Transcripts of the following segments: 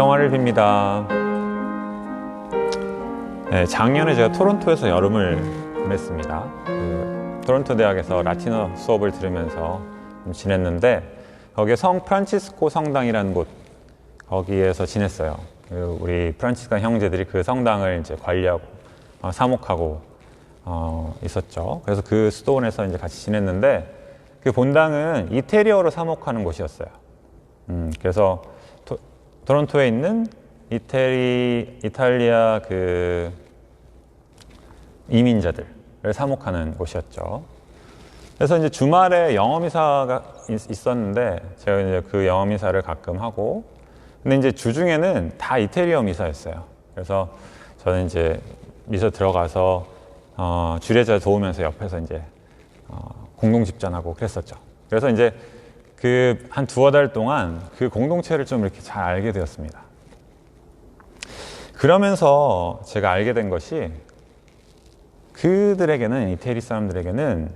평화를 빕니다. 네, 작년에 제가 토론토에서 여름을 보냈습니다. 그 토론토 대학에서 라틴어 수업을 들으면서 좀 지냈는데 거기에 성 프란치스코 성당이라는 곳 거기에서 지냈어요. 그 우리 프란치스칸 형제들이 그 성당을 이제 관리하고 어, 사목하고 어, 있었죠. 그래서 그 수도원에서 이제 같이 지냈는데 그 본당은 이태리어로 사목하는 곳이었어요. 음, 그래서 토, 토론토에 있는 이태리 이탈리아 그 이민자들을 사목하는 곳이었죠. 그래서 이제 주말에 영어미사가 있- 있었는데 제가 이제 그 영어미사를 가끔 하고 근데 이제 주중에는 다 이태리어 미사였어요. 그래서 저는 이제 미사 들어가서 어, 주례자 도우면서 옆에서 이제 어, 공동 집전하고 그랬었죠. 그래서 이제 그 한 두어 달 동안 그 공동체를 좀 이렇게 잘 알게 되었습니다. 그러면서 제가 알게 된 것이 그들에게는 이태리 사람들에게는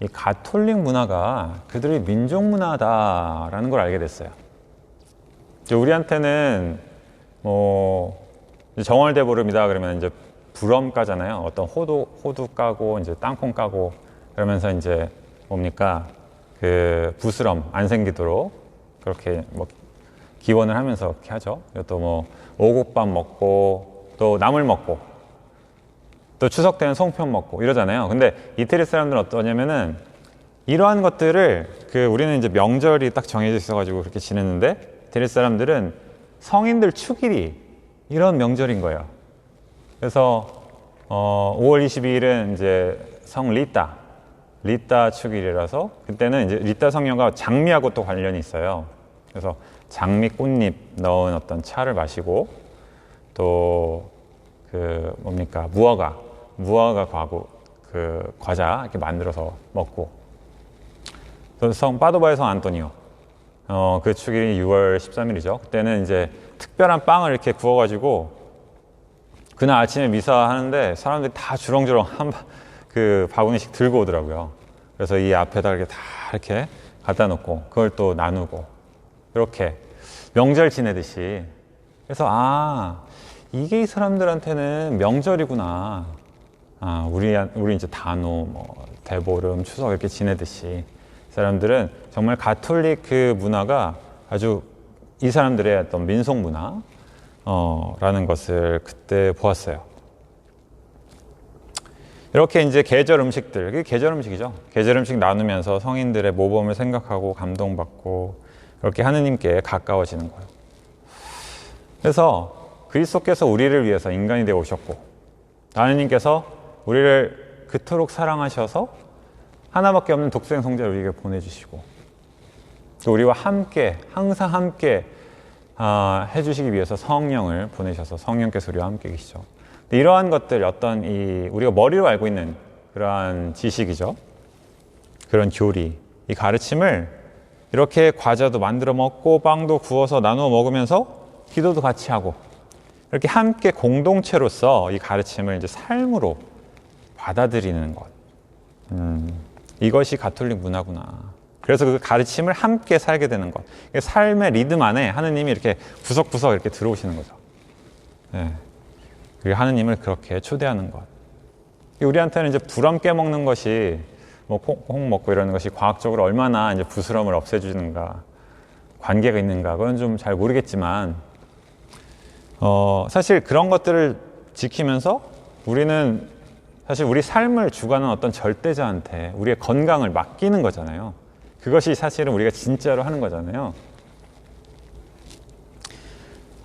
이 가톨릭 문화가 그들의 민족 문화다라는 걸 알게 됐어요. 우리한테는 뭐 정월대보름이다 그러면 이제 부럼 까잖아요. 어떤 호두 호두 까고 이제 땅콩 까고 그러면서 이제 뭡니까 그 부스럼 안 생기도록 그렇게 뭐 기원을 하면서 그렇게 하죠. 또 뭐 오곡밥 먹고 또 나물 먹고 또 추석 때는 송편 먹고 이러잖아요. 근데 이태리 사람들은 어떠냐면은 이러한 것들을 그 우리는 이제 명절이 딱 정해져 있어가지고 그렇게 지냈는데 이태리 사람들은 성인들 축일이 이런 명절인 거예요. 그래서 어, 5월 22일은 이제 성 리따 리따 축일이라서 그때는 이제 리따 성녀가 장미하고 또 관련이 있어요. 그래서 장미 꽃잎 넣은 어떤 차를 마시고 또 그 뭡니까 무화과 무화과 과구 그 과자 이렇게 만들어서 먹고 또 성 파도바의 성 안토니오 어, 그 축일이 6월 13일이죠. 그때는 이제 특별한 빵을 이렇게 구워가지고 그날 아침에 미사 하는데 사람들이 다 주렁주렁 한 그 바구니씩 들고 오더라고요. 그래서 이 앞에다 이렇게 다 이렇게 갖다 놓고 그걸 또 나누고 이렇게 명절 지내듯이 그래서 아 이게 이 사람들한테는 명절이구나. 아 우리 우리 이제 단오 뭐 대보름 추석 이렇게 지내듯이 사람들은 정말 가톨릭 그 문화가 아주 이 사람들의 어떤 민속 문화 어라는 것을 그때 보았어요. 이렇게 이제 계절 음식들, 그게 계절 음식이죠. 계절 음식 나누면서 성인들의 모범을 생각하고 감동받고 그렇게 하느님께 가까워지는 거예요. 그래서 그리스도께서 우리를 위해서 인간이 되어 오셨고 하느님께서 우리를 그토록 사랑하셔서 하나밖에 없는 독생 성자를 우리에게 보내주시고 또 우리와 함께 항상 함께 아, 해주시기 위해서 성령을 보내셔서 성령께서 우리와 함께 계시죠. 이러한 것들 어떤 이 우리가 머리로 알고 있는 그러한 지식이죠. 그런 교리, 이 가르침을 이렇게 과자도 만들어 먹고 빵도 구워서 나누어 먹으면서 기도도 같이 하고 이렇게 함께 공동체로서 이 가르침을 이제 삶으로 받아들이는 것. 음, 이것이 가톨릭 문화구나. 그래서 그 가르침을 함께 살게 되는 것. 삶의 리듬 안에 하느님이 이렇게 구석구석 이렇게 들어오시는 거죠. 네. 하느님을 그렇게 초대하는 것. 우리한테는 이제 부럼 깨먹는 것이 뭐 콩 먹고 이러는 것이 과학적으로 얼마나 이제 부스럼을 없애주는가 관계가 있는가 그건 좀 잘 모르겠지만 어, 사실 그런 것들을 지키면서 우리는 사실 우리 삶을 주관하는 어떤 절대자한테 우리의 건강을 맡기는 거잖아요. 그것이 사실은 우리가 진짜로 하는 거잖아요.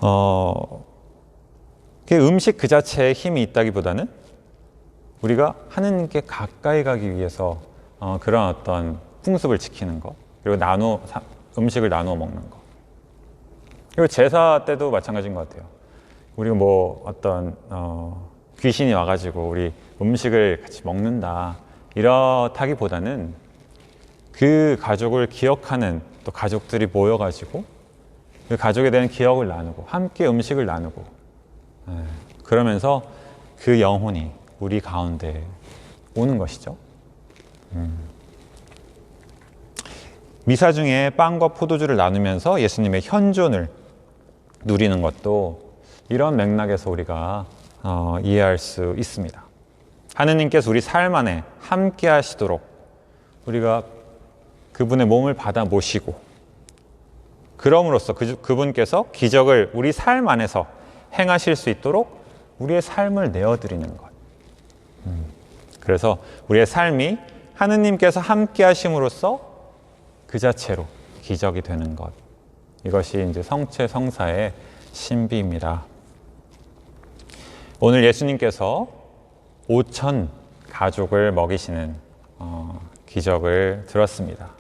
어, 그 음식 그 자체에 힘이 있다기보다는 우리가 하느님께 가까이 가기 위해서 어, 그런 어떤 풍습을 지키는 것 그리고 나누어 사- 음식을 나누어 먹는 것 그리고 제사 때도 마찬가지인 것 같아요. 우리가 뭐 어떤 어, 귀신이 와가지고 우리 음식을 같이 먹는다 이렇다기보다는 그 가족을 기억하는 또 가족들이 모여가지고 그 가족에 대한 기억을 나누고 함께 음식을 나누고 예, 그러면서 그 영혼이 우리 가운데 오는 것이죠. 음. 미사 중에 빵과 포도주를 나누면서 예수님의 현존을 누리는 것도 이런 맥락에서 우리가 어, 이해할 수 있습니다. 하느님께서 우리 삶 안에 함께 하시도록 우리가 그분의 몸을 받아 모시고 그럼으로써 그, 그분께서 기적을 우리 삶 안에서 행하실 수 있도록 우리의 삶을 내어드리는 것. 음, 그래서 우리의 삶이 하느님께서 함께 하심으로써 그 자체로 기적이 되는 것. 이것이 이제 성체 성사의 신비입니다. 오늘 예수님께서 5천 가족을 먹이시는 어, 기적을 들었습니다.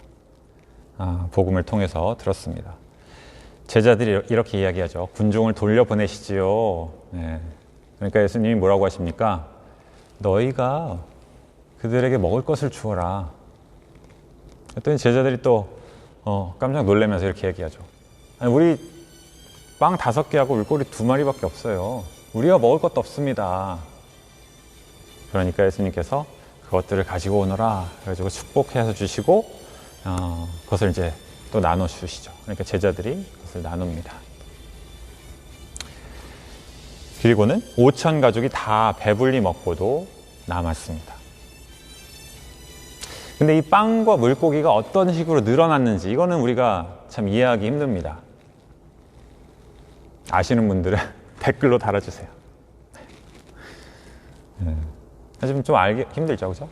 아, 복음을 통해서 들었습니다. 제자들이 이렇게 이야기하죠. 군종을 돌려보내시지요. 네. 그러니까 예수님이 뭐라고 하십니까? 너희가 그들에게 먹을 것을 주어라. 그랬더니 제자들이 또 어, 깜짝 놀라면서 이렇게 얘기하죠. 아니, 우리 빵 다섯 개하고 물고기 두 마리밖에 없어요. 우리가 먹을 것도 없습니다. 그러니까 예수님께서 그것들을 가지고 오너라. 그래가지고 축복해서 주시고 어, 그것을 이제 또 나눠 주시죠. 그러니까 제자들이 그것을 나눕니다. 그리고는 5천 가족이 다 배불리 먹고도 남았습니다. 근데 이 빵과 물고기가 어떤 식으로 늘어났는지 이거는 우리가 참 이해하기 힘듭니다. 아시는 분들은 댓글로 달아주세요. 네. 하지만 좀 알기 힘들죠, 그죠?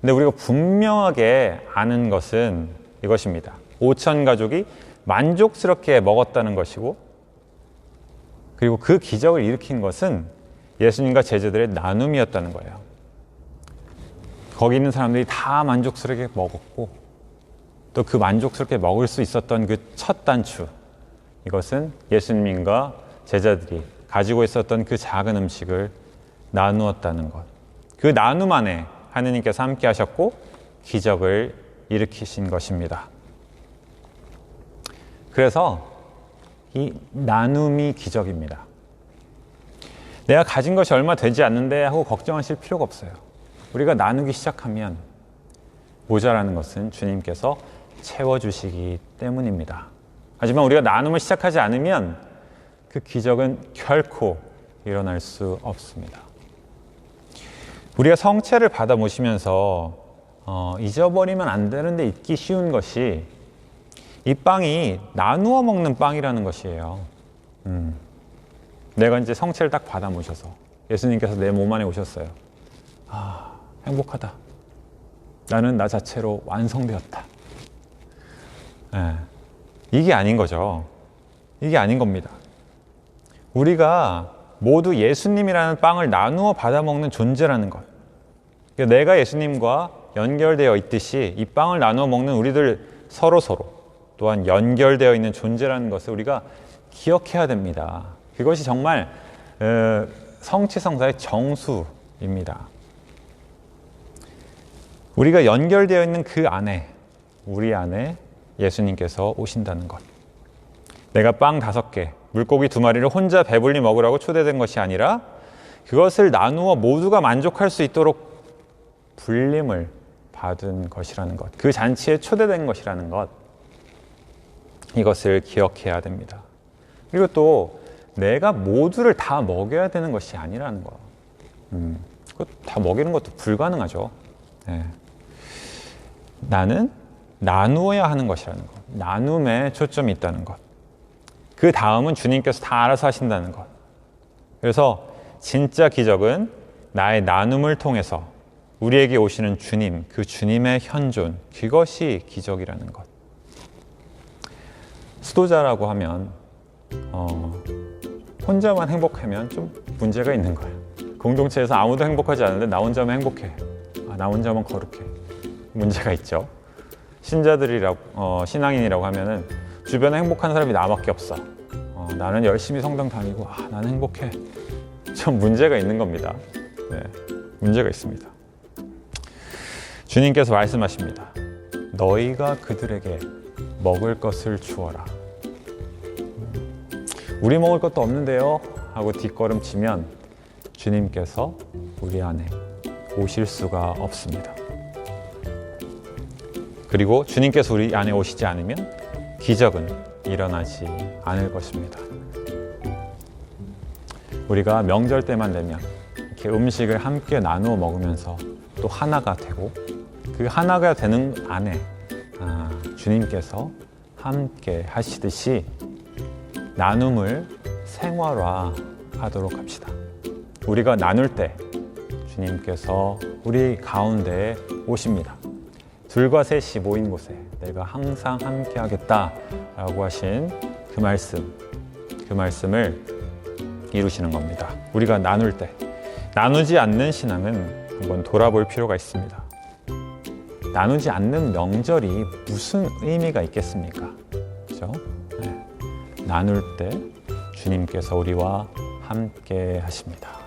근데 우리가 분명하게 아는 것은 이것입니다. 5천 가족이 만족스럽게 먹었다는 것이고, 그리고 그 기적을 일으킨 것은 예수님과 제자들의 나눔이었다는 거예요. 거기 있는 사람들이 다 만족스럽게 먹었고, 또 그 만족스럽게 먹을 수 있었던 그 첫 단추, 이것은 예수님과 제자들이 가지고 있었던 그 작은 음식을 나누었다는 것. 그 나눔 안에 하느님께서 함께 하셨고 기적을 일으키신 것입니다. 그래서 이 나눔이 기적입니다. 내가 가진 것이 얼마 되지 않는데 하고 걱정하실 필요가 없어요. 우리가 나누기 시작하면 모자라는 것은 주님께서 채워주시기 때문입니다. 하지만 우리가 나눔을 시작하지 않으면 그 기적은 결코 일어날 수 없습니다. 우리가 성체를 받아 모시면서 어, 잊어버리면 안 되는데 잊기 쉬운 것이 이 빵이 나누어 먹는 빵이라는 것이에요. 음. 내가 이제 성체를 딱 받아 모셔서 예수님께서 내 몸 안에 오셨어요. 아, 행복하다. 나는 나 자체로 완성되었다. 네. 이게 아닌 거죠. 이게 아닌 겁니다. 우리가 모두 예수님이라는 빵을 나누어 받아 먹는 존재라는 것. 그러니까 내가 예수님과 연결되어 있듯이 이 빵을 나누어 먹는 우리들 서로 서로 또한 연결되어 있는 존재라는 것을 우리가 기억해야 됩니다. 그것이 정말 어, 성취성사의 정수입니다. 우리가 연결되어 있는 그 안에 우리 안에 예수님께서 오신다는 것. 내가 빵 다섯 개, 물고기 두 마리를 혼자 배불리 먹으라고 초대된 것이 아니라 그것을 나누어 모두가 만족할 수 있도록 불림을 받은 것이라는 것. 그 잔치에 초대된 것이라는 것. 이것을 기억해야 됩니다. 그리고 또 내가 모두를 다 먹여야 되는 것이 아니라는 거. 음, 다 먹이는 것도 불가능하죠. 네. 나는 나누어야 하는 것이라는 것. 나눔에 초점이 있다는 것. 그 다음은 주님께서 다 알아서 하신다는 것. 그래서 진짜 기적은 나의 나눔을 통해서 우리에게 오시는 주님, 그 주님의 현존, 그것이 기적이라는 것. 수도자라고 하면, 어, 혼자만 행복하면 좀 문제가 있는 거예요. 공동체에서 아무도 행복하지 않은데 나 혼자만 행복해. 아, 나 혼자만 거룩해. 문제가 있죠. 신자들이라고, 어, 신앙인이라고 하면은 주변에 행복한 사람이 나밖에 없어. 어, 나는 열심히 성당 다니고, 아, 나는 행복해. 좀 문제가 있는 겁니다. 네, 문제가 있습니다. 주님께서 말씀하십니다. 너희가 그들에게 먹을 것을 주어라. 우리 먹을 것도 없는데요. 하고 뒷걸음치면 주님께서 우리 안에 오실 수가 없습니다. 그리고 주님께서 우리 안에 오시지 않으면 기적은 일어나지 않을 것입니다. 우리가 명절 때만 되면 이렇게 음식을 함께 나누어 먹으면서 또 하나가 되고 그 하나가 되는 안에 아, 주님께서 함께 하시듯이 나눔을 생활화하도록 합시다. 우리가 나눌 때 주님께서 우리 가운데에 오십니다. 둘과 셋이 모인 곳에 내가 항상 함께 하겠다라고 하신 그 말씀, 그 말씀을 이루시는 겁니다. 우리가 나눌 때 나누지 않는 신앙은 한번 돌아볼 필요가 있습니다. 나누지 않는 명절이 무슨 의미가 있겠습니까? 그죠? 네. 나눌 때 주님께서 우리와 함께 하십니다.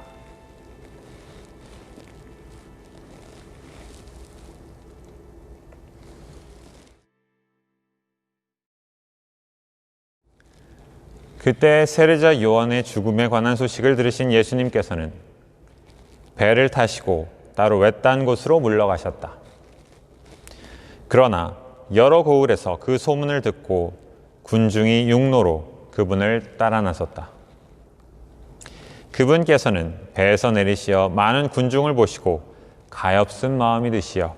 그때 세례자 요한의 죽음에 관한 소식을 들으신 예수님께서는 배를 타시고 따로 외딴 곳으로 물러가셨다. 그러나 여러 고을에서 그 소문을 듣고 군중이 육로로 그분을 따라 나섰다. 그분께서는 배에서 내리시어 많은 군중을 보시고 가엾은 마음이 드시어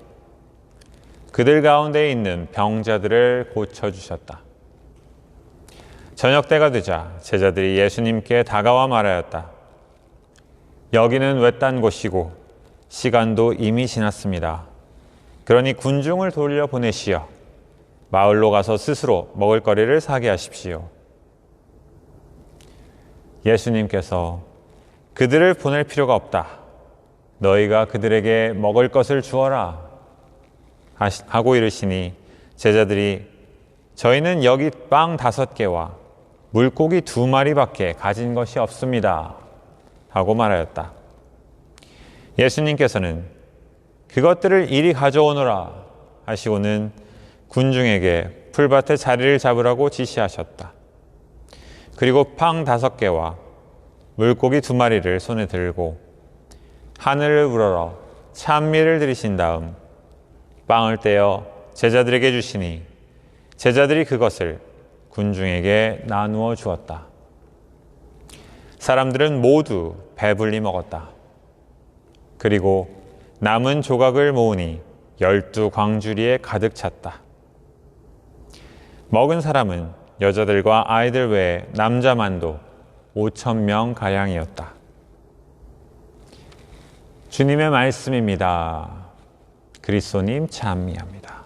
그들 가운데 있는 병자들을 고쳐주셨다. 저녁 때가 되자 제자들이 예수님께 다가와 말하였다. 여기는 외딴 곳이고 시간도 이미 지났습니다. 그러니 군중을 돌려 보내시어 마을로 가서 스스로 먹을 거리를 사게 하십시오. 예수님께서 그들을 보낼 필요가 없다. 너희가 그들에게 먹을 것을 주어라. 하고 이르시니 제자들이 저희는 여기 빵 다섯 개와 물고기 두 마리밖에 가진 것이 없습니다. 하고 말하였다. 예수님께서는 그것들을 이리 가져오너라 하시고는 군중에게 풀밭에 자리를 잡으라고 지시하셨다. 그리고 빵 다섯 개와 물고기 두 마리를 손에 들고 하늘을 우러러 찬미를 들이신 다음 빵을 떼어 제자들에게 주시니 제자들이 그것을 군중에게 나누어 주었다. 사람들은 모두 배불리 먹었다. 그리고 남은 조각을 모으니 열두 광주리에 가득 찼다. 먹은 사람은 여자들과 아이들 외에 남자만도 5천 명 가량이었다. 주님의 말씀입니다. 그리스도님 찬미합니다.